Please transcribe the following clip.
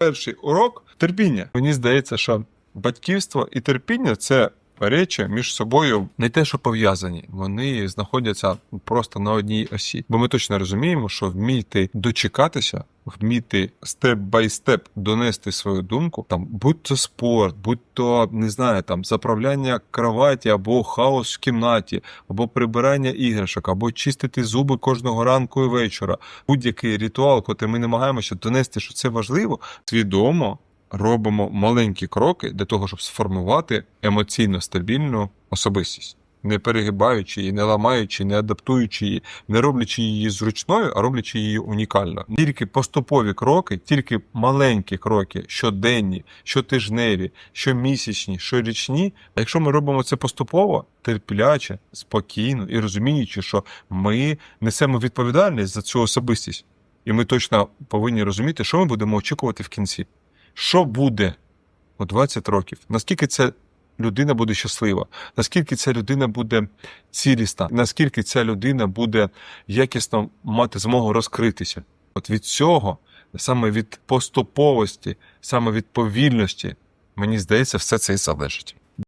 Перший урок терпіння. Мені здається, що батьківство і терпіння це речі між собою не те, що пов'язані, вони знаходяться просто на одній осі. Бо ми точно розуміємо, що вміти дочекатися, вміти степ бай степ донести свою думку, там будь то спорт, будь то не знаю, там заправляння кроваті або хаос в кімнаті, або прибирання іграшок, або чистити зуби кожного ранку і вечора. Будь-який ритуал, котрий ми намагаємося донести, що це важливо, свідомо робимо маленькі кроки для того, щоб сформувати емоційно стабільну особистість. Не перегибаючи її, не ламаючи, не адаптуючи її, не роблячи її зручною, а роблячи її унікально. Тільки поступові кроки, тільки маленькі кроки, щоденні, щотижневі, щомісячні, щорічні. А якщо ми робимо це поступово, терпляче, спокійно і розуміючи, що ми несемо відповідальність за цю особистість, і ми точно повинні розуміти, що ми будемо очікувати в кінці. Що буде у 20 років? Наскільки ця людина буде щаслива? Наскільки ця людина буде цілісна? Наскільки ця людина буде якісно мати змогу розкритися? От від цього, саме від поступовості, саме від повільності, мені здається, все це і залежить.